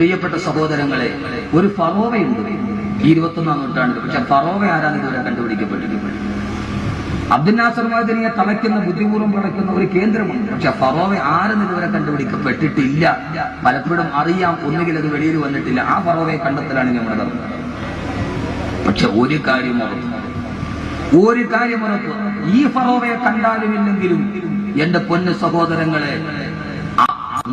പ്രിയപ്പെട്ട സഹോദരങ്ങളെ ഒരു ഫറോവയുണ്ട്. ഇരുപത്തൊന്നാം നൂറ്റാണ്ട് പക്ഷെ ഫറോവ ആരാണ് ഇതുവരെ കണ്ടുപിടിക്കപ്പെട്ടിരിക്കുന്നത് അബ്ദുൽ നാസർ തളയ്ക്കുന്ന ബുദ്ധിപൂർവം തളയ്ക്കുന്ന ഒരു കേന്ദ്രമുണ്ട്. പക്ഷെ ഫറോവ ആരെന്ന് ഇതുവരെ കണ്ടുപിടിക്കപ്പെട്ടിട്ടില്ല. പലപ്പോഴും അറിയാം ഒന്നുകിൽ അത് വെളിയിൽ വന്നിട്ടില്ല. ആ ഫറോവയെ കണ്ടെത്തലാണ് നമ്മുടെ ധർമ്മം പക്ഷെ ഒരു കാര്യം ഉറപ്പ്. ഒരു കാര്യം ഉറപ്പ്. ഈ ഫറോവയെ കണ്ടാലും ഇല്ലെങ്കിലും എന്റെ പൊന്നു സഹോദരങ്ങളെ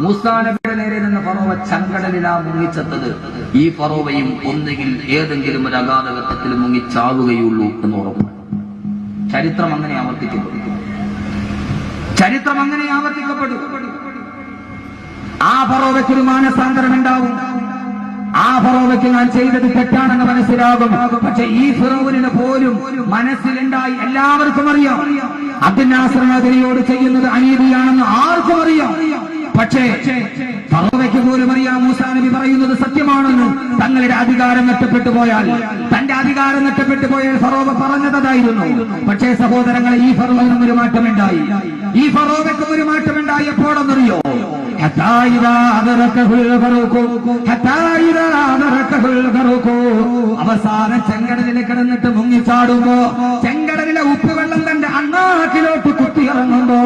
മൂസാനബിയുടെ നേരെ നിന്ന് ഫറോവ ചങ്കടലിലാ മുങ്ങിച്ചെത്തത്. ഈ ഫറോവയും ഒന്നുകിൽ ഏതെങ്കിലും ഒരു അഗാധഘട്ടത്തിൽ മുങ്ങിച്ചാവുകയുള്ളൂ എന്ന് ഉറപ്പാണ് ചരിത്രം അങ്ങനെ ആവർത്തിക്കപ്പെടും. ചരിത്രം അങ്ങനെ ആവർത്തിക്കപ്പെടും. ആ പറവയ്ക്ക് ഒരു മാനസാന്തരം ഉണ്ടാവും. ആ ഫറോവയ്ക്ക് ഞാൻ ചെയ്തത് തെറ്റാണെന്ന് മനസ്സിലാകും. പക്ഷെ ഈ ഫിറോവിന് പോലും മനസ്സിലുണ്ടായി എല്ലാവർക്കും അറിയാം. അബ്ദുനാശ്രമതിരിയോട് ചെയ്യുന്നത് അനീതിയാണെന്ന് ആർക്കും അറിയാം. പക്ഷേ പറവയ്ക്ക് പോലും അറിയാം മൂസാ നബി പറയുന്നത് സത്യമാണെന്ന്. തങ്ങളുടെ അധികാരം നഷ്ടപ്പെട്ടു പോയാൽ തന്റെ അധികാരം നഷ്ടപ്പെട്ടു പോയാൽ ഫറോവ പറഞ്ഞതായിരുന്നു പക്ഷേ സഹോദരങ്ങളെ ഈ ഫറോവിനും ഒരു മാറ്റമുണ്ടായി. ഈ ഫറോവയ്ക്കും ഒരു മാറ്റമുണ്ടായി എപ്പോഴെന്നറിയോ അവസാന ചെങ്കടലിൽ കിടന്നിട്ട് മുങ്ങിച്ചാടുമ്പോ ചെങ്ക കുത്തിയിറങ്ങുമ്പോ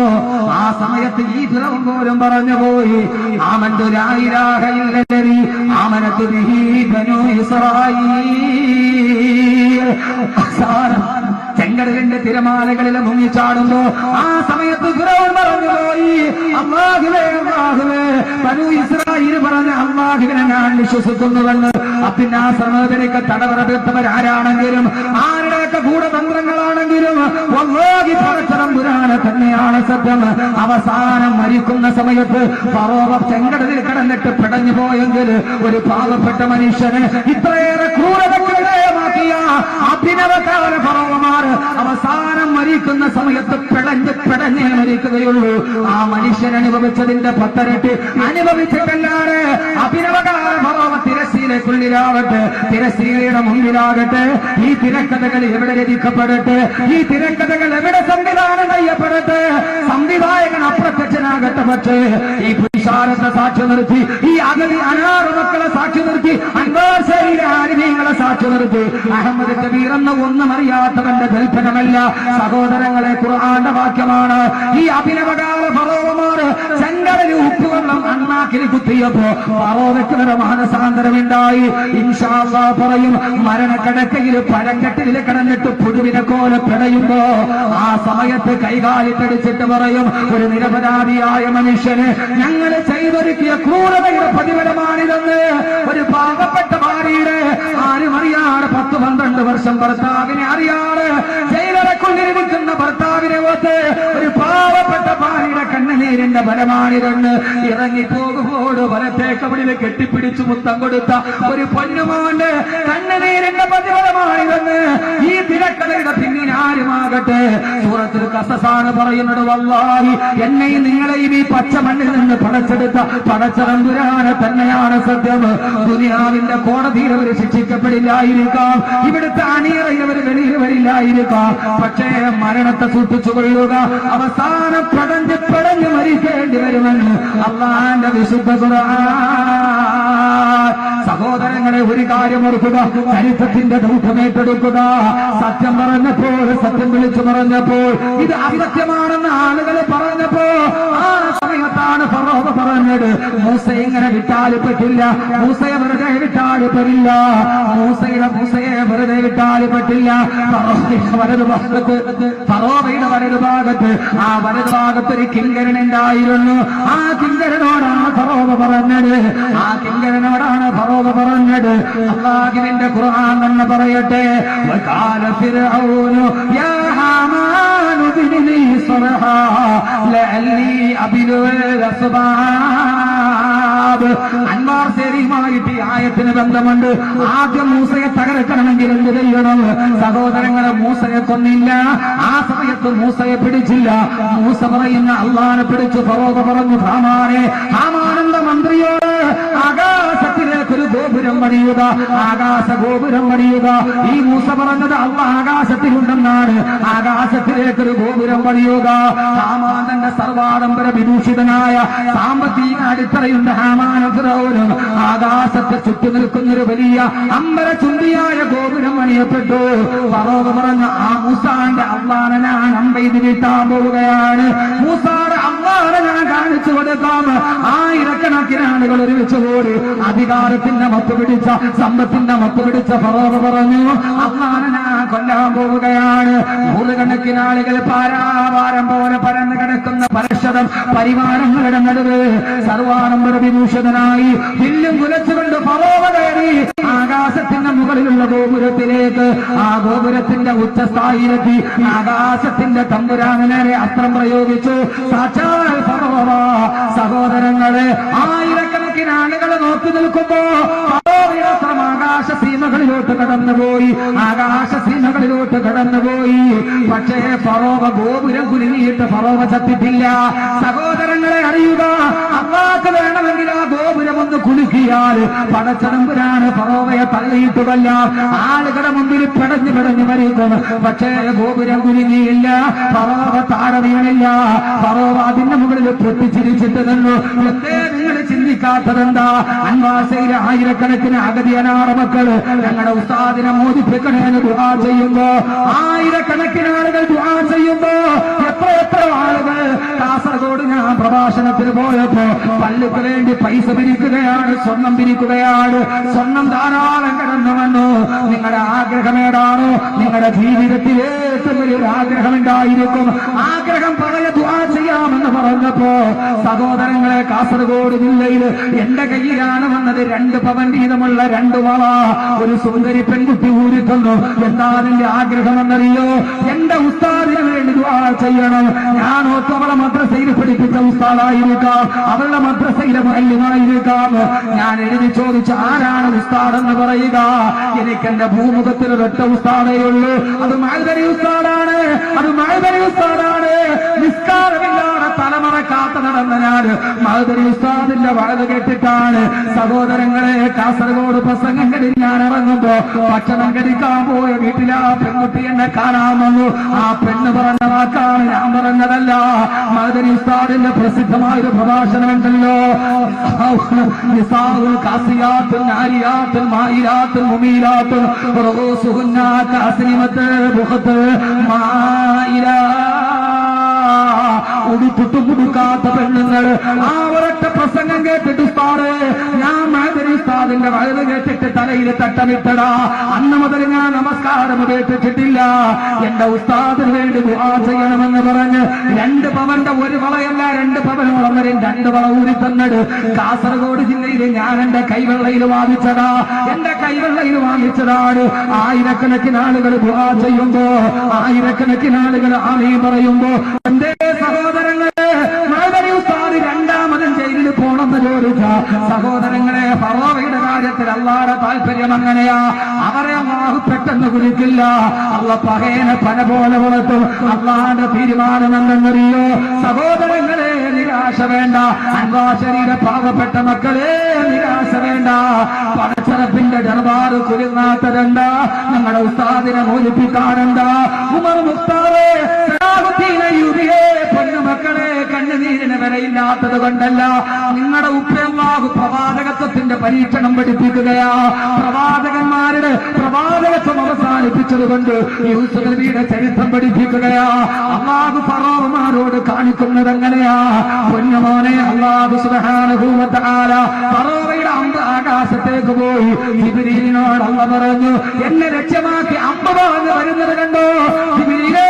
ആ സമയത്ത് ഈ ഫിറവും പോലും പറഞ്ഞു പോയി ആമന്തുരായിരാഹയില്ലരി ആമനത്തു ബനു ഇസ്രായീൽ അവസാനം ചെങ്കടലിന്റെ തിരമാലകളിൽ മുങ്ങിച്ചാടുമ്പോ ആ സമയത്ത് പറഞ്ഞു പോയി അള്ളാഹുവേ അള്ളാഹുവേ ബനു ഇസ്രായേൽ പറഞ്ഞ അള്ളാഹുവിനെ ഞാൻ വിശ്വസിക്കുന്നുവെന്ന്. അപ്പിന്നാ സഹോദരിക്ക് തടവറപ്പെടുത്തവരാരാണെങ്കിലും ആരുടെയൊക്കെ ഗൂഢതന്ത്രങ്ങളാണെങ്കിലും വല്ലാഹി പുരാണ തന്നെയാണ് സത്യം. അവസാനം മരിക്കുന്ന സമയത്ത് ഫറോവ ചെങ്കടലിൽ കടന്നിട്ട് പിടഞ്ഞു പോയെങ്കിൽ ഒരു പാവപ്പെട്ട മനുഷ്യന് ഇത്രയേറെ ക്രൂരതയ്ക്ക് അഭിനവകാല ഫറോവമാർ അവസാനം മരിക്കുന്ന സമയത്ത് പിടഞ്ഞ് പിടഞ്ഞേ മരിക്കുകയുള്ളൂ. ആ മനുഷ്യൻ അനുഭവിച്ചതിന്റെ പത്തരട്ട് അനുഭവിച്ചിട്ടല്ലാതെ അഭിനവകാല ഫറോവ തിരശ്ശീലക്കുള്ളിലാവട്ടെ തിരശ്ശീലയുടെ മുമ്പിലാകട്ടെ ഈ തിരക്കഥകൾ എവിടെ രചിക്കപ്പെടട്ടെ ഈ തിരക്കഥകൾ എവിടെ സംവിധാനം ചെയ്യപ്പെടട്ടെ സംവിധായകൻ അപ്രത്യക്ഷനാകട്ടെ പക്ഷേ ഈ പുരുഷാരത്തെ സാക്ഷി നിർത്തി ഈ അഗതി അനാറ് മക്കളെ സാക്ഷി നിർത്തി അൻവാശയിലെ ആരിനീങ്ങളെ സാക്ഷി നിർത്തി. അഹമ്മദ് കബീർ എന്ന ഒന്നും അറിയാത്തവന്റെ ദൽഭനമല്ല. സഹോദരങ്ങളെ ഖുർആന്റെ വാക്യമാണ്. ഈ അഭിനവകാല ഫറോവമാർ ചങ്കടലി ഉപ്പുവെള്ളം അണ്ണാക്കിൽ കുത്തിയപ്പോ ഫറോവയ്ക്ക് വരെ മാനസാന്തരമുണ്ടായി ഇൻഷാസ പറയും മരണക്കിടക്കയിൽ പഴക്കെട്ടിൽ കിടന്നിട്ട് പുഴുവിനെ പോലെ പിടയുമ്പോ ആ സമയത്ത് കൈകാലിട്ടടിച്ചിട്ട് പറയും ഒരു നിരപരാധിയായ മനുഷ്യന് ഞങ്ങൾ ചെയ്തൊരുക്കിയ ക്രൂരതയുടെ പ്രതിഫലമാണിതെന്ന്. ഒരു പാവപ്പെട്ട ഭാര്യയുടെ ആരും അറിയാതെ പത്ത് പന്ത്രണ്ട് വർഷം ഭർത്താവിനെ അറിയാതെ ജയിലറക്കൊണ്ടിരിക്കുന്ന ഭർത്താവിനെ ഒരു പാവപ്പെട്ട ഭാര്യയുടെ കണ്ണുനീരിന്റെ ഫലമാണിതെന്ന് ഇറങ്ങി പോകുമ്പോൾ വലത്തേക്ക് അവിടെ കെട്ടിപ്പിടിച്ചു മുത്തം കൊടുത്ത ഒരു പൊന്നുമോണ്ട് കണ്ണുനീരിന്റെ പ്രതിഫലമാണിതെന്ന് ഈ തിരക്കഥയുടെ പിന്നിൽ ആരുമാകട്ടെ? സൂറത്തിൽ കസസാണ് പറയുന്നത് വല്ലാഹി എന്നെയും നിങ്ങളെയും ഈ പച്ച മണ്ണിൽ നിന്ന് പടച്ചെടുത്ത പടച്ചറമ്പുരാനെ തന്നെയാണ് സത്യം. ദുനിയാവിന്റെ കോടതിയിൽ അവർ ശിക്ഷിക്കപ്പെടില്ലായിരിക്കാം. ഇവിടുത്തെ അണിയറയിൽ അവർ വെളിയിൽ വരില്ലായിരിക്കാം. പക്ഷേ മരണത്തെ സൂക്ഷിച്ചു കൊള്ളുക അവസാന പടഞ്ഞ് പടഞ്ഞ് മരിക്കേണ്ടി വരുമെന്ന് അള്ളാന്റെ വിശുദ്ധ സഹോദരങ്ങളെ ഒരു കാര്യം ഓർക്കുക. ചരിത്രത്തിന്റെ ദൗത്യമേറ്റെടുക്കുക സത്യം പറഞ്ഞപ്പോൾ സത്യം വിളിച്ചു പറഞ്ഞപ്പോൾ ഇത് അസത്യമാണെന്ന് ആളുകൾ പറഞ്ഞപ്പോ സമയത്താണ് ഫറോവ പറഞ്ഞത്. മൂസ ഇങ്ങനെ വിട്ടാൽ പറ്റില്ല. മൂസയെ വെറുതെ വിട്ടാൽ പറ്റില്ല. മൂസയുടെ മൂസയെ വെറുതെ വിട്ടാൽ പറ്റില്ല. വലതു ഭാഗത്ത് ഫറോവയുടെ വലതു ഭാഗത്ത് ആ വലതു ഭാഗത്ത് ഒരു കിങ്കരൻ ഉണ്ടായിരുന്നു. ആ കിങ്കരനോടാണ് ഫറോവ പറഞ്ഞത്. ആ കിങ്കരനോടാണ് ഫറോവ പറഞ്ഞത്. അള്ളാഹുവിന്റെ ഖുർആൻ തന്നെ പറയട്ടെ. ലഅല്ലി അബിലുൽ അസ്ബാബ് അൻവാർ ശരിയുമായിട്ട് ഈ ആയത്തിന് ബന്ധമുണ്ട്. ആദ്യം മൂസയെ തകർക്കണമെങ്കിൽ എന്ത് ചെയ്യണം? സഹോദരങ്ങളെ മൂസയെ കൊന്നില്ല. ആ സമയത്ത് മൂസയെ പിടിച്ചില്ല. മൂസ പറയുന്ന അള്ളാനെ പിടിച്ചു പറഞ്ഞു ഹാമാനെ ഹാമാനന്ദ മന്ത്രിയോട് ഗോപുരം പണിയുക ആകാശ ഗോപുരം പണിയുക. ഈ മൂസ പറഞ്ഞത് അവ ആകാശത്തിലുണ്ടെന്നാണ്. ആകാശത്തിലേക്ക് ഒരു ഗോപുരം പണിയുക. ഹാമാനന്റെ സർവാഡംബര വിദൂഷിതനായ സാമ്പത്തിക അടിത്തറയുണ്ട് ഹാമാനും ആകാശത്തെ ചുറ്റു നിൽക്കുന്നൊരു വലിയ അമ്പര ചുണ്ടിയായ ഗോപുരം പണിയപ്പെട്ടു. പറഞ്ഞ ആ മൂസാന്റെ അവ്വാനനാണ് അമ്പെയ്ത് വീട്ടാൻ പോവുകയാണ്. മൂസാടെ അള്ളാനെ ഞാൻ കാണിച്ചു കൊടുക്കാം. ആയിരക്കണക്കിന് ആളുകൾ ഒരുമിച്ച് കൂടി അധികാരത്തിന്റെ മത്ത് പിടിച്ച സമ്പത്തിന്റെ മത്ത് പിടിച്ച പറഞ്ഞു അള്ളാനെ ഞാൻ കൊല്ലാൻ പോവുകയാണ്. നൂറുകണക്കിന് ആളുകൾ പാരാവാരം പോലെ പരന്നു കിടക്കുന്ന പരക്ഷതം പരിവാരങ്ങളുടെ നടുവ് സർവാനന്ദ വിഭൂഷണനായി വില്ലും കുലച്ചുകൊണ്ട് പറോവ കയറി ആകാശത്തിന്റെ മുകളിലുള്ള ഗോപുരത്തിലേക്ക് ആ ഗോപുരത്തിന്റെ ഉച്ചസ്ഥായിലെത്തി. ആകാശത്തിന്റെ തമ്പുരാന് അസ്ത്രം പ്രയോഗിച്ചു. സഹോദരങ്ങളെ ആയിരക്കണക്കിന് ആളുകൾ നോക്കി നിൽക്കുമ്പോ ആകാശ സീമകളിലോട്ട് കടന്നുപോയി. ആകാശ സീമകളിലോട്ട് കടന്നുപോയി. പക്ഷേ ഫറോവ ഗോപുരം കുലുങ്ങിയിട്ട് ഫറോവ ചത്തിട്ടില്ല. സഹോദരങ്ങളെ അറിയുക അള്ളാക്ക് വേണമെങ്കിൽ ആ ഗോപുരം ഒന്ന് കുലുക്കിയാൽ പടച്ചതമ്പുരാണ് ഫറോവയെ തള്ളിയിട്ടുമല്ല. ആളുകളുടെ മുമ്പിൽ പിടഞ്ഞു പിടഞ്ഞു മരിക്കും. പക്ഷേ ഗോപുരം കുലുങ്ങിയില്ല. ഫറോവ താഴെ വീണില്ല. ഫറോവ അതിന്റെ മുകളിൽ പൊട്ടിച്ചിരിച്ചിട്ട് നിന്നു. നിങ്ങൾ ചിന്തിക്കാത്തതെന്താ? അൻവാസയിലെ ആയിരക്കണക്കിന് അഗതി അനാറ മക്കൾ ഞങ്ങളുടെ ഉസ്താദിനെ മോദിപ്പിക്കണേന്ന് ദുആ ചെയ്യുമ്പോ ആയിരക്കണക്കിന് ആളുകൾ ദുആ ചെയ്യുമ്പോ എത്ര എത്ര ആളുകൾ കാസർഗോഡ് ഞാൻ പ്രഭാഷണത്തിന് പോയപ്പോ പള്ളിക്ക് വേണ്ടി പൈസ പിരിക്കുകയാണ് സ്വർണം പിരിക്കുകയാണ്. സ്വർണം ധാരാളം കിടന്നു വന്നു. നിങ്ങളുടെ ആഗ്രഹമേടാണോ നിങ്ങളുടെ ജീവിതത്തിൽ ഏറ്റവും വലിയൊരു ആഗ്രഹം ഉണ്ടായിരിക്കും ആഗ്രഹം പറയ ദുആ ചെയ്യാമെന്ന് പറഞ്ഞപ്പോ സഹോദരങ്ങളെ കാസർഗോഡ് ജില്ലയിൽ എന്റെ കയ്യിലാണ് വന്നത്. രണ്ട് പവൻ വീതമുള്ള രണ്ട് വള. ഒരു സുന്ദരി പെൺകുട്ടി ഊരിക്കുന്നു എന്താ നിന്റെ ആഗ്രഹമെന്നറിയോ? എന്റെ ഉസ്താദിന് വേണ്ടി ദുആ ചെയ്യണം. ഞാൻ ഒത്തവളെ മദ്രസയിൽ പഠിപ്പിച്ച ഉസ്താദായിരിക്കാം. അവളുടെ മദ്രസയിലെ മല്യമായിരിക്കാം ഞാൻ എഴുതി ചോദിച്ച ആരാണ് ഉസ്താദ് എന്ന് പറയുക. എനിക്ക് എന്റെ ഭൂമുഖത്തിൽ ഒരൊറ്റ ഉസ്താദേ ഉള്ളൂ. അത് മാൽദരി ഉസ്താദാണ് അത് മഹദരി ഉസ്താദാണ് നിസ്കാരമില്ലാതെ തലമറക്കാത്ത നടന്ന ഞാൻ മാൽദരി ഉസ്താദിന്റെ വലത് കേട്ടിട്ടാണ്. സഹോദരങ്ങളെ കാസർഗോഡ് പ്രസംഗം കഴിഞ്ഞ് ഞാൻ ഇറങ്ങുമ്പോ ഭക്ഷണം കഴിക്കാൻ പോയ വീട്ടിൽ ആ പെൺകുട്ടി എന്നെ കാണാൻ വന്നു. ആ പെണ്ണ് പറഞ്ഞ വാക്കാണ് ഞാൻ പറഞ്ഞതല്ല. മഹദരി ഉസ്താദിന്റെ പ്രസിദ്ധമായ ഒരു പ്രഭാഷണമുണ്ടല്ലോ നിസാഉൽ കാസിയാത്തുൽ മായിരാത്തും മുമീരാത്തും മുമീലാത്തുൽ കാസിനിമത്ത് കാസിമത്ത് ബുഖത്ത് ഉടുപ്പിട്ടും ഉടുത്തിട്ട് മുടുക്കാത്ത പെണ്ണുങ്ങൾ ആ ഒരൊറ്റ പ്രസംഗം കേട്ടിട്ട് ഞാൻ മാതിരി വയറ് കേട്ടിട്ട് തലയിൽ തട്ടമിട്ടടാ. അന്ന് മുതൽ ഞാൻ നമസ്കാരം ഉപേക്ഷിച്ചിട്ടില്ല. എന്റെ ഉസ്താദിന് വേണ്ടി ദുആ ചെയ്യണമെന്ന് പറഞ്ഞ് രണ്ട് പവന്റെ ഒരു വളയല്ല രണ്ട് പവൻ വളർന്നരും രണ്ട് വള ഊരി തന്നത്. കാസർഗോഡ് ജില്ലയിൽ ഞാൻ എന്റെ കൈവെള്ളയിൽ വാങ്ങിച്ചതാ. എന്റെ കൈവെള്ളയിൽ വാങ്ങിച്ചതാണ്. ആയിരക്കണക്കിന് ആളുകൾ ദുആ ചെയ്യുമ്പോ ആയിരക്കണക്കിന് ആളുകൾ ആമീ പറയുമ്പോ എന്റെ സഹോദരങ്ങളെ രണ്ടാമതും ജയിലിൽ പോണെന്ന് ചോദിച്ച സഹോദരങ്ങളെ കാര്യത്തിൽ അള്ളാടെ താല്പര്യം അങ്ങനെയാ. അവരെ അള്ളാഹു പെട്ടെന്ന് കുറിക്കില്ല. അള്ള പകയനെ പല പോലെ വളർത്തും. അള്ളാന്റെ തീരുമാനം എന്തെന്നറിയോ സഹോദരങ്ങളെ നിരാശ വേണ്ട. അൻവാശരീര പാവപ്പെട്ട മക്കളെ നിരാശ വേണ്ട. പടച്ചറപ്പിന്റെ ദർബാറ് കുരുങ്ങാത്തരണ്ട ഞങ്ങളുടെ ഉസ്താദിനെ മോചിപ്പിക്കാനെന്താ? ഉമർ പൊന്നുമക്കളെ കണ്ണുനീരിന് വിലയില്ലാത്തത് കൊണ്ടല്ല. നിങ്ങളുടെ ഉപ്പയല്ലാഹു പ്രവാചകത്വത്തിന്റെ പരീക്ഷണം പഠിപ്പിക്കുകയാ. പ്രവാചകന്മാരുടെ പ്രവാചകത്വം അവസാനിപ്പിച്ചത് കൊണ്ട് യൂസുഫ് നബിയുടെ ചരിത്രം പഠിപ്പിക്കുകയാ. അള്ളാഹു ഫറോമാരോട് കാണിക്കുന്നത് എങ്ങനെയാ പൊന്നുമോനെ അള്ളാഹു സുബഹാനുഭൂമത്താല ഫറോവയുടെ അമ്പ് ആകാശത്തേക്ക് പോയി ജിബിരിനോട് അള്ള പറഞ്ഞു എന്നെ ലക്ഷ്യമാക്കി അമ്പ് പറഞ്ഞു വരുന്നത് കണ്ടോ? ജിബിരിനെ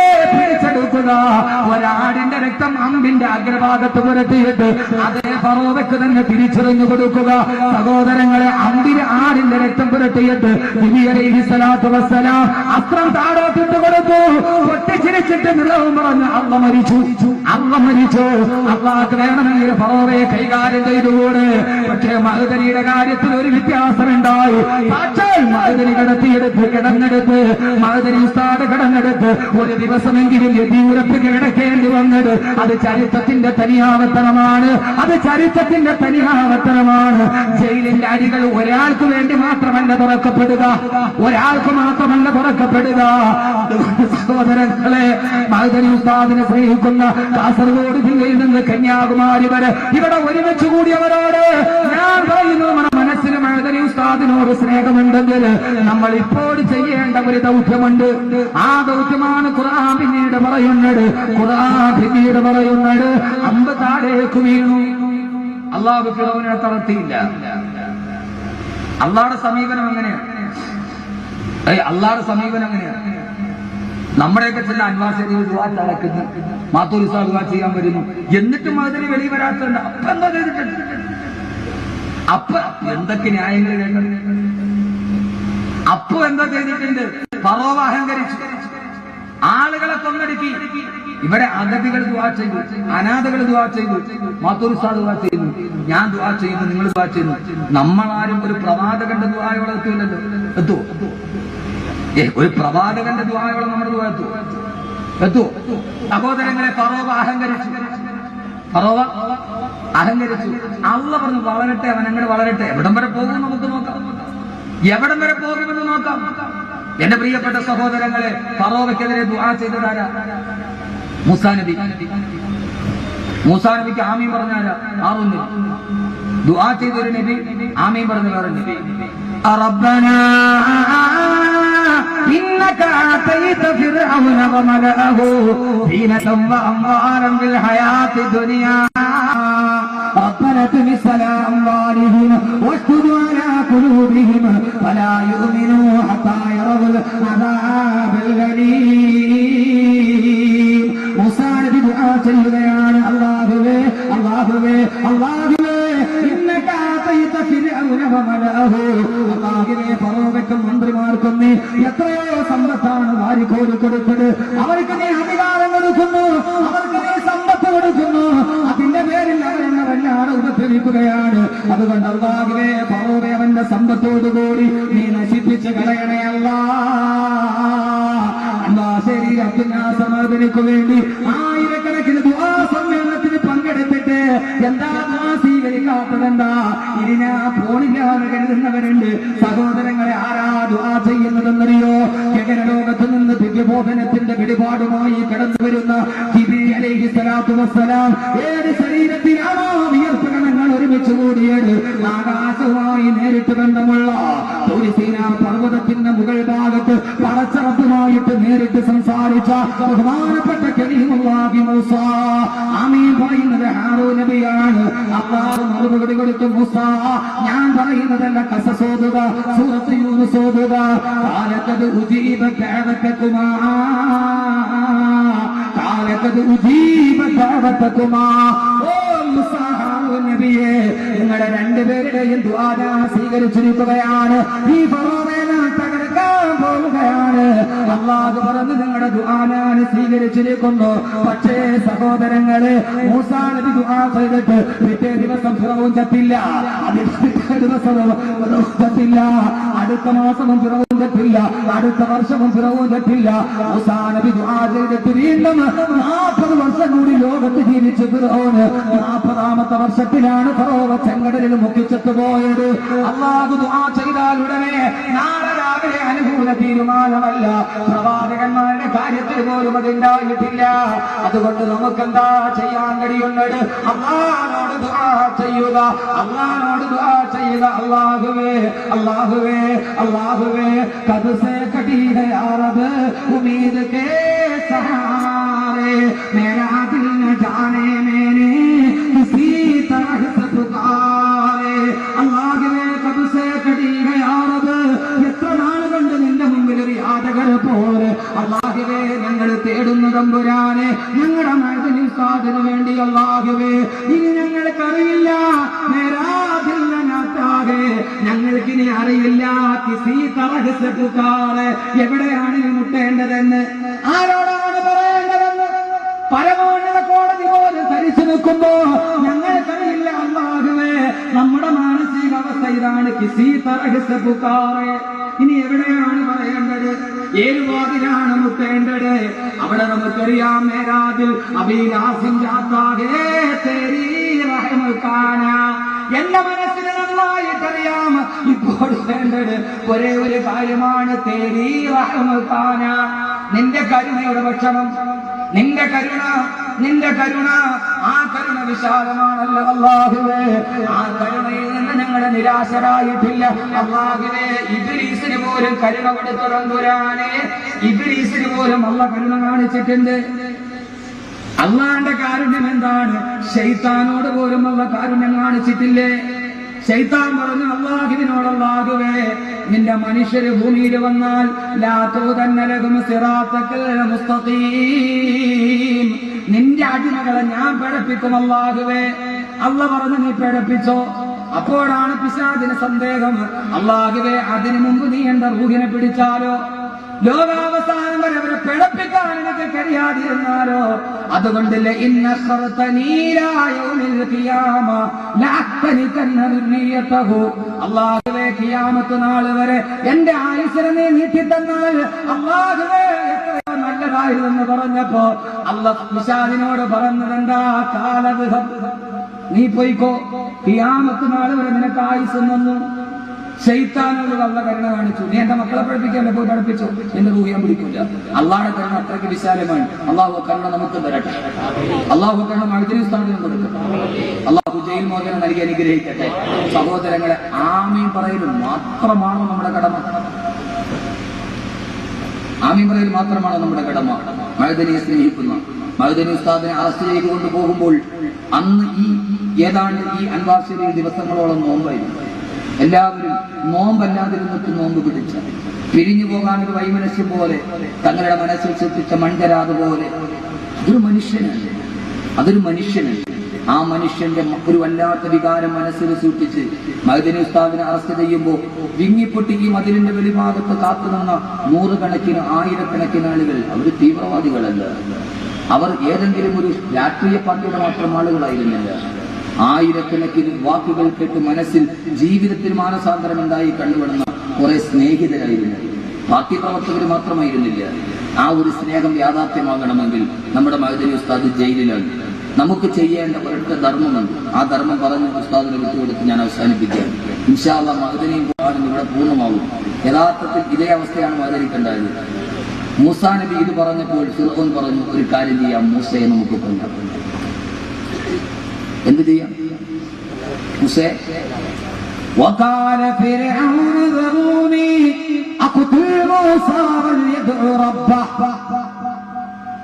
പിടിച്ചെടുക്കുക ഒരാടിന്റെ രക്തം അമ്പിന്റെ അഗ്രഭാഗത്ത് പുരട്ടിയിട്ട് അതേ ഫറോവയ്ക്ക് തന്നെ തിരിച്ചറിഞ്ഞു കൊടുക്കുക. സഹോദരങ്ങളെ അമ്പിന് ആടിന്റെ രക്തം പുരട്ടിയിട്ട് നബി അലൈഹി അസ്ത്രം താഴോട്ടിട്ട് കൊടുത്തു. പൊട്ടിച്ചിരിച്ചിട്ട് നിലവും പറഞ്ഞ് അള്ള മരിച്ചു. അള്ള മരിച്ചു. അള്ളാഹ് വേണമെങ്കിൽ ഫറോദയെ കൈകാര്യം ചെയ്തുകൂടെ. പക്ഷേ മഹദരിയുടെ കാര്യത്തിൽ ഒരു വ്യത്യാസമുണ്ടായി. സാക്ഷാൽ മഹദരി കടത്തിയെടുത്ത് കിടന്നെടുത്ത്. മഹദരി ഉസ്താദ് കിടന്നെടുത്ത്. ഒരു ദിവസമെങ്കിലും മൂലത്ത് കിടക്കേണ്ടി വന്നത് അത് ചരിത്രത്തിന്റെ തനിയാവർത്തനമാണ്. അത് ചരിത്രത്തിന്റെ തനിയാവത്തരമാണ് ജയിലിന്റെ അരികൾ ഒരാൾക്ക് വേണ്ടി മാത്രമല്ല തുറക്കപ്പെടുക. ഒരാൾക്ക് മാത്രമല്ല തുറക്കപ്പെടുക. സഹോദരങ്ങളെ മഹദരി ഉസ്താദിനെ സ്നേഹിക്കുന്ന കാസർഗോഡ് ജില്ലയിൽ നിന്ന് കന്യാകുമാരി വരെ ഇവിടെ ഒരുമിച്ച് കൂടിയവരോട് ഞാൻ പറയുന്നു നമ്മുടെ മനസ്സിന് മഹദരി ഉസ്താദിനോട് സ്നേഹമുണ്ടെങ്കിൽ നമ്മൾ ഇപ്പോൾ ചെയ്യേണ്ട ഒരു ദൗത്യമുണ്ട്. ആ ദൗത്യമാണ് ഖുർആൻ പിന്നീട് പറയുന്നത്. ഖുർആൻ പിന്നീട് പറയുന്നത് അമ്പ താഴേക്ക് വീണു. അള്ളാഹു ഫിറോവിനെ തളർത്തിയില്ല. അള്ളാഹുടെ സമീപനം എങ്ങനെയാണ് അള്ളാഹുടെ സമീപനം എങ്ങനെയാണ് നമ്മുടെയൊക്കെ ചില അൻവാസരി ദുവാ തളക്കുന്നു മാത്തൂരിസ ദുവാ ചെയ്യാൻ വരുന്നു. എന്നിട്ടും അതിന് വെളി വരാത്തുണ്ട് അപ്പൊ എന്താ ചെയ്തിട്ടുണ്ട് അപ്പൊ എന്തൊക്കെ ന്യായങ്ങൾ കേട്ടത് അപ്പൊ എന്താ ചെയ്തിട്ടുണ്ട്? ഫറോവ അഹങ്കരിച്ചു. ആളുകളെ കൊന്നടുക്കി. ഇവിടെ അഗതികൾ ദുവാ ചെയ്തു അനാഥകൾ ദുവാ ചെയ്തു മാത്തൂരിസ ദുവാ ചെയ്യുന്നു ഞാൻ ദുവാ ചെയ്യുന്നു നിങ്ങൾ ദുവാ ചെയ്യുന്നു. നമ്മളാരും ഒരു പ്രവാചകന്റെ ദുവായോളം എത്തൂലല്ലോ. എത്തുവോ ഏ ഒരു പ്രവാചകന്റെ ദുവായോളം നമ്മുടെ ദുവാ എത്തു. എത്തുവോ സഹോദരങ്ങളെ ഫറോവ അഹങ്കരിച്ചു. ഫറോവ അഹങ്കരിച്ചു. അള്ള പറഞ്ഞു വളരട്ടെ അവൻ അങ്ങനെ വളരട്ടെ. എവിടം വരെ പോകും നമുക്ക് നോക്കാം. എവിടം വരെ പോകുമെന്ന് നോക്കാം. എന്റെ പ്രിയപ്പെട്ട സഹോദരങ്ങളെ ഫറോവയ്ക്കെതിരെ ദുവാ ചെയ്തതാരാ? മൂസാ നബി മൂസാ നബിക്ക് ആമീൻ പറഞ്ഞാരാ ആറും നബി ദുആ ചെയ്ത ഒരു നബി ആമീൻ പറഞ്ഞ വേറെ നബി ربنا إنك آتيت فرعون وملأه زينة وأموالا في الحياة الدنيا ربنا اطمس على أموالهم واشدد على قلوبهم فلا يؤمنوا حتى يروا العذاب الأليم ചെയ്യുകയാണ് അള്ളാഹുവേ അള്ളാഹുവേ അള്ളാഹുവേ. അള്ളാഹിനെ മന്ത്രിമാർക്കും നീ എത്രയോ സമ്പത്താണ് വാരിക്കോരി കൊടുത്തത് അവർക്ക് നീ അധികാരം കൊടുക്കുന്നു അവർക്ക് നീ സമ്പത്ത് കൊടുക്കുന്നു. അതിന്റെ പേരിൽ അവരെന്നെ ഉപദ്രവിക്കുകയാണ്. അതുകൊണ്ട് അള്ളാഹിനെ പറവെ അവന്റെ സമ്പത്തോടുകൂടി നീ നശിപ്പിച്ച് കളയണയല്ലാ ആ അബ്ദുനാസമർദ്ദനക്ക് വേണ്ടി ആയിരക്കണക്കിന് വസ്സലാം ഏത് ശരീരത്തിലാണോ വിയർപ്പ് കണങ്ങൾ ഒരുമിച്ച് കൂടിയത് ആകാശവുമായി നേരിട്ട് ബന്ധമുള്ള തുരിസീന പർവതത്തിന്റെ മുകൾ ഭാഗത്ത് പടച്ചറപ്പുമായിട്ട് നേരിട്ട് സംസാരിച്ച ബഹുമാനപ്പെട്ട കലീമുല്ലാഹി മൂസ. ആമീൻ പറയുന്നത് ഹാറൂ നബിയാണ്. അള്ളാഹു മറുപടി കൊടുത്തു മൂസ. ഞാൻ പറയുന്നതല്ല കസസോതുക സൂറത്ത് യൂനുസോതുക കാലത്തത് ഉജീവ ദഅവതകുമാ നബിയെ നിങ്ങളുടെ രണ്ടുപേരുടെയും ദ്വാര സ്വീകരിച്ചിരിക്കുകയാണ്. ഈ ഫറോവേന തകർക്കാൻ പോവുകയാണ്. അള്ളാഹു പറഞ്ഞു നിങ്ങളുടെ ദുആനാൻ സ്വീകരിച്ചിരിക്കുന്നു. പക്ഷേ സഹോദരങ്ങളെ മൂസാ നബി ദുആ ചെയ്തിട്ട് പിറ്റേ ദിവസം ഫിറവും ചത്തില്ല. ദിവസവും ചത്തില്ല. അടുത്ത മാസവും പിറവും തെറ്റില്ല. അടുത്ത വർഷവും പിറവും തെറ്റില്ല. അവസാന ദുആ വീണ്ടും നാൽപ്പത് വർഷം കൂടി ലോകത്ത് ജീവിച്ചു ഫിറോന്. നാൽപ്പതാമത്തെ വർഷത്തിലാണ് ഫറോവ ചെങ്കടലിൽ മുക്കിച്ചെത്തു പോയത്. അള്ളാഹു ദുആ അനുകൂല തീരുമാനമല്ല. പ്രവാചകന്മാരുടെ കാര്യത്തിൽ പോലും അതുണ്ടായിട്ടില്ല അതുകൊണ്ട് നമുക്കെന്താ ചെയ്യാൻ കഴിയുന്നത്? അള്ളാഹനോട് ദുആ ചെയ്യുക. അള്ളാഹനോട് ദുആ ചെയ്യുക. അള്ളാഹുവേ അള്ളാഹുവേ. അള്ളാഹുവേ കതുസേ കടീടെ അറബ് ഉമീദ് കേ സഹാറേ മേരാ ദിൽ ന ജാനേ മേനെ കിസി തരഹ് സെ പുകാരേ അള്ളാഹുവേ കതുസേ കടീടെ അറബ് എത്ര നാൾ കൊണ്ട് നിന്റെ മുമ്പിൽ ഒരു യാതകൾ പോലെ. അള്ളാഹുവേ ഞങ്ങൾ തേടുന്നു തമ്പുരാനെ ഞങ്ങളുടെ മഴ നിസാദിനു വേണ്ടി അള്ളാഹുവേ ഇനി ഞങ്ങൾക്കറിയില്ല. ഞങ്ങൾക്കിനി അറിയില്ല എവിടെയാണ് മുട്ടേണ്ടതെന്ന്? ആരോടാണ് പറയേണ്ടതെന്ന്? പരമോന്നത കോടതി പോലും ധരിച്ചു നിൽക്കുമ്പോ ഞങ്ങൾക്കറിയില്ല അള്ളാഹുവേ. നമ്മുടെ മാനസികാവസ്ഥ ഇതാണ് കിസി തറഹസക്കാറ് ഇനി എവിടെയാണ് പറയേണ്ടത്? ഏത് വാതിലാണ് മുട്ടേണ്ടത്? അവിടെ നമുക്കറിയാം മേരാതിൽ കാന എന്റെ നന്നായിട്ടറിയാം വേണ്ടത് ഒരേ ഒരു കാര്യമാണ്. നിന്റെ കരുണയുടെ ഭക്ഷണം നിന്റെ കരുണ നിന്റെ കരുണ ആ കരുണ വിശാലമാണല്ലോ അള്ളാഹുവേ. ആ കരുണയിൽ നിന്ന് ഞങ്ങൾ നിരാശരായിട്ടില്ല. അള്ളാഹുവേ ഇബിലീസിന് പോലും കരുണ കൊടുത്തുറങ്ങുരാനെ ഇബിലീസിന് പോലും അള്ള കരുണ കാണിച്ചിട്ടുണ്ട്. അള്ളാന്റെ കാരുണ്യം എന്താണ്? ശൈത്താനോട് പോലും അള്ള കാരുണ്യം കാണിച്ചിട്ടില്ലേ? ശൈത്താൻ പറഞ്ഞു അള്ളാഹുവിനോട് അള്ളാഹുവേ നിന്റെ മനുഷ്യര് ഭൂമിയിൽ വന്നാൽ നിന്റെ അടിമകളെ ഞാൻ പിഴപ്പിക്കും അള്ളാഹുവേ. അള്ള പറഞ്ഞു നീ പിഴപ്പിച്ചോ അപ്പോഴാണ് പിശാദിന് സന്ദേഹം. അള്ളാഹുവേ അതിനു മുമ്പ് നീ എന്റെ റൂഹിനെ പിടിച്ചാലോ? ലോകാവസാനം വരെ അവരെ പിഴപ്പിക്കാൻ എനിക്ക് കഴിയാതിരുന്നാലോ? അതുകൊണ്ട് അല്ലാഹുവേ ഖിയാമത്ത് നാൾ വരെ എന്റെ ആയുസരനെ നീ നീട്ടി തന്നാൽ അല്ലാഹുവേ എത്രയോ നല്ലതായിരുന്നെന്ന് പറഞ്ഞപ്പോ അല്ലാഹ് പിശാദിനോട് പറഞ്ഞതെന്താ? കാലവിധം. നീ പോയിക്കോ. ഖിയാമത്ത് നാൾ വരെ നിനക്ക് ആയുസ് വന്നു. ശൈത്താനോട് അള്ള കരുണ കാണിച്ചു. നീ എന്റെ മക്കളെ പഠിപ്പിക്കാൻ പോയി പഠിപ്പിച്ചു. എന്റെ റൂഹിയാൻ പിടിക്കില്ല. അള്ളാഹുടെ കരുണ അത്രയ്ക്ക് വിശാലമാണ്. അള്ളാഹു കരുണ നമുക്ക് തരട്ടെ. അള്ളാഹു കരുണ മഴത്തിനും സ്ഥാപനം കൊടുക്കട്ടെ അള്ളാഹു ജയിൽ മോചനം നൽകി അനുഗ്രഹിക്കട്ടെ. സഹോദരങ്ങളെ ആമീൻ പറയലും മാത്രമാണോ നമ്മുടെ കടമ? ആമീൻ പറയൽ മാത്രമാണ് നമ്മുടെ കടമ? മഴതിനെ സ്നേഹിക്കുന്ന. മഴുതനി ഉസ്താദിനെ അറസ്റ്റ് ചെയ്തുകൊണ്ട് പോകുമ്പോൾ അന്ന് ഈ ഏതാണ്ട് ഈ അൻവാർഷിക ദിവസങ്ങളോളം നോമ്പായിരുന്നു. എല്ലാവരും നോമ്പല്ലാതിരുന്നിട്ട് നോമ്പ് പിടിച്ച. പിരിഞ്ഞു പോകാൻ ഒരു വൈമനസ്യം പോലെ തങ്ങളുടെ മനസ്സിൽ സൃഷ്ടിച്ച മൺകരാത് പോലെ. അതൊരു മനുഷ്യനല്ല അതൊരു മനുഷ്യനല്ല ആ മനുഷ്യന്റെ ഒരു വല്ലാത്ത വികാരം മനസ്സിൽ സൂക്ഷിച്ച് മകദിനി ഉസ്താദിനെ അറസ്റ്റ് ചെയ്യുമ്പോൾ വിങ്ങിപ്പൊട്ടി ഈ മതിലിന്റെ വെളിഭാഗത്ത് കാത്തു നിന്ന നൂറുകണക്കിന് ആയിരക്കണക്കിന് ആളുകൾ അവർ തീവ്രവാദികളല്ല. അവർ ഏതെങ്കിലും ഒരു രാഷ്ട്രീയ പാർട്ടിയുടെ മാത്രം ആളുകളായിരുന്നില്ല. ആയിരക്കണക്കിന് വാക്കുകൾ കേട്ട് മനസ്സിൽ ജീവിതത്തിൽ മാനസാന്തരം ഉണ്ടായി കണ്ടുവിടുന്ന കുറെ സ്നേഹിതരായിരുന്നു. പാർട്ടി പ്രവർത്തകർ മാത്രമായിരുന്നില്ല. ആ ഒരു സ്നേഹം യാഥാർത്ഥ്യമാകണമെങ്കിൽ നമ്മുടെ മഹദരി ഉസ്താദ് ജയിലിലാണ്. നമുക്ക് ചെയ്യേണ്ട ഒരൊറ്റ ധർമ്മമുണ്ട്. ആ ധർമ്മം പറഞ്ഞ് ഉസ്താദിനെ വിട്ടുകൊടുത്ത് ഞാൻ അവസാനിപ്പിക്കാം ഇൻഷാല്ല മഹദനിയും ഖുർആാനും ഇവിടെ പൂർണമാകും യഥാർത്ഥത്തിൽ ഇതേ അവസ്ഥയാണ് മഹദനിക്കുണ്ടായത് മൂസാ നബി ഇത് പറഞ്ഞപ്പോൾ ചെറുപ്പം പറഞ്ഞു ഒരു കാര്യം ചെയ്യാം മൂസയെ നമുക്ക് കൊല്ലാം എന്ത് ചെയ്യാം മൂസേ وقال فرعون ذروني أقتل موسى وليدعو ربه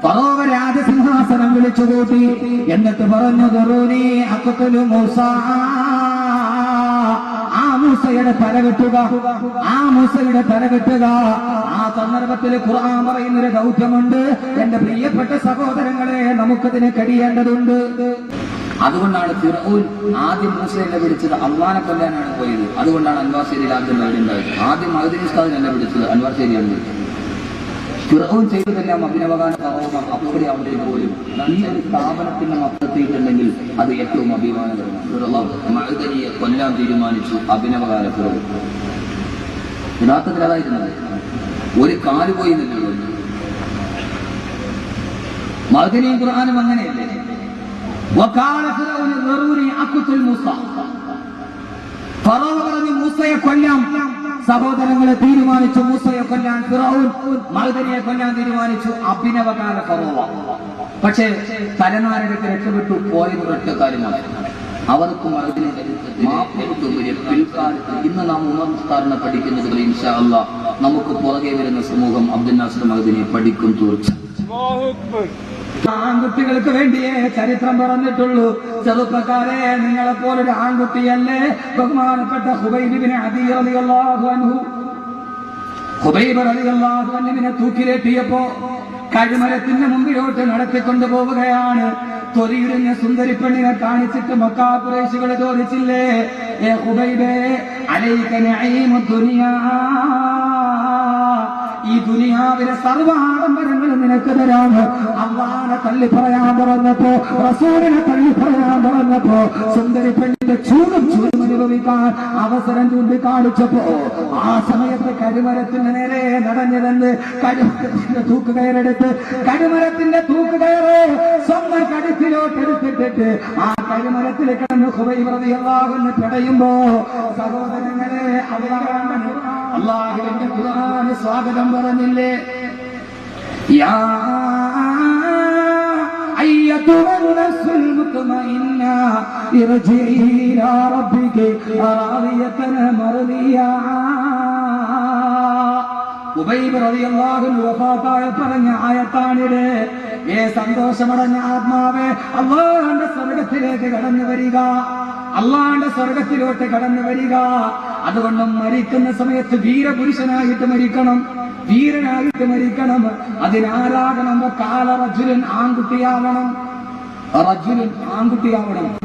ഫറോവ രാജസിംഹാസനം വിളിച്ചുകൂട്ടി എന്നിട്ട് പറഞ്ഞു ദുറൂനി അക്കുത്തുലു മൂസ ആ മൂസയുടെ തല വെട്ടുക ആ മൂസയുടെ തല വെട്ടുക ആ സന്ദർഭത്തിൽ ഖുർആൻ പറയുന്ന ഒരു ദൗത്യമുണ്ട് എന്റെ പ്രിയപ്പെട്ട സഹോദരങ്ങളെ നമുക്കതിന് കഴിയേണ്ടതുണ്ട് അതുകൊണ്ടാണ് തിറവൂൽ ആദ്യം മൂസയെ വിളിച്ചത് അള്ളാനെ കൊല്ലാനാണ് പോയത്. അതുകൊണ്ടാണ് അൻവാർ ശേരി ആദ്യം ഉണ്ടായത്. ആദ്യം മഹദിൻ ഉസ്താദിനെ വിളിച്ചത് അൻവാർ ശേരിയാണ് വിളിച്ചത് ഫിറോൻ ചെയ്തതെല്ലാം അഭിനവകാന സഹോദരം അപ്പോഴെ അവിടെ പോലും. ഈ ഒരു സ്ഥാപനത്തിന്റെ മൊത്തത്തിയിട്ടുണ്ടെങ്കിൽ അത് ഏറ്റവും അഭിമാനകരമാണ്. മഴതനിയെ കൊല്ലാൻ തീരുമാനിച്ചു അഭിനവകാല ഫിറോൻ. യഥാർത്ഥത്തിൽ അതായിരുന്നത്? ഒരു കാൽ പോയി നിന്നുള്ളൂ. മകനെയും ഖുർആാനും അങ്ങനെയല്ലേ? പറഞ്ഞു മൂസയെ കൊല്ലാം സഹോദരങ്ങളെ തീരുമാനിച്ചു. മൂസയെ കൊല്ലാൻ ഫിറൌൻ മഹദനിയെ കൊല്ലാൻ തീരുമാനിച്ചു. അഭിനവകാല ഫറോവ. പക്ഷേ തലനാരൊക്കെ രക്ഷപ്പെട്ടു. പോയത് ഒറ്റ കാര്യമാണ് അവർക്കും അതിന് മാപ്പിലുപരി പിൽക്കാലത്ത് ഇന്ന് നാം ഉമർ മുസ്താറിനെ പഠിക്കുന്നത് ഇൻഷാ അല്ലാ നമുക്ക് പുറകെ വരുന്ന സമൂഹം അബ്ദുൽ നാസർ മഹദിനെ പഠിക്കും തീർച്ച ആൺകുട്ടികൾക്ക് വേണ്ടിയേ ചരിത്രം പറഞ്ഞിട്ടുള്ളൂ. ചെറുപ്പക്കാരെ നിങ്ങളെ പോലൊരു ആൺകുട്ടിയല്ലേ? ബഹുമാനപ്പെട്ട ഹുബൈബിനെ അതിയറിയാഹു അൻഹു. ഹുബൈബ് തൂക്കിലേറ്റിയപ്പോ കഴിമരത്തിന്റെ മുമ്പിലോട്ട് നടത്തിക്കൊണ്ടു പോവുകയാണ്. തൊലിയിടുന്ന സുന്ദരി പെണ്ണിനെ കാണിച്ചിട്ട് മക്കാ കുറേശികൾ ചോദിച്ചില്ലേ? ഹുബൈബേ അലൈക്കനെ ഈ ദുനിയാവിലെ സർവാഡംബരങ്ങൾ നിനക്ക് തരാം അള്ളാനെ തള്ളി പറയാൻ പറഞ്ഞപ്പോ റസൂലിനെ തള്ളി പറയാൻ പറഞ്ഞപ്പോ സുന്ദരി പെണ്ണിന്റെ ചൂടും ചൂടും അനുഭവിക്കാൻ അവസരം ചൂണ്ടിക്കാണിച്ചപ്പോ ആ സമയത്ത് കരുമരത്തിന് നേരെ നടഞ്ഞതെന്ന് കരുമരത്തിന്റെ തൂക്കുകയറെടുത്ത് കരുമരത്തിന്റെ തൂക്കുകയറ് സ്വന്തം കടുത്തിലോട്ട് എടുത്തിട്ടിട്ട് ആ കരുമരത്തിൽ കിടന്ന് ഹുബൈ പ്രതിയല്ലാകുന്ന പിടയുമ്പോ സഹോദരങ്ങളെ അള്ളാഹ് അള്ളാഹുവിന്റെ ഖുർആന് സ്വാഗതം പറഞ്ഞില്ലേ യാ أيتها النفس المطمئنة ارجعي إلى ربك راضية مرضية ഉബൈബ് റളിയല്ലാഹു അൻഹു വഫാത്തായ പറഞ്ഞ ആയത്താണിത് ഏ സന്തോഷമടഞ്ഞ ആത്മാവേ അള്ളാന്റെ സ്വർഗത്തിലേക്ക് കടന്നു വരിക അള്ളാന്റെ സ്വർഗത്തിലോട്ട് കടന്നു വരിക അതുകൊണ്ട് മരിക്കുന്ന സമയത്ത് വീരപുരുഷനായിട്ട് മരിക്കണം വീരനായിട്ട് മരിക്കണം. അതിനാരാകണം കാലറജുലൻ ആൺകുട്ടിയാവണം. റജുലൻ ആൺകുട്ടിയാവണം.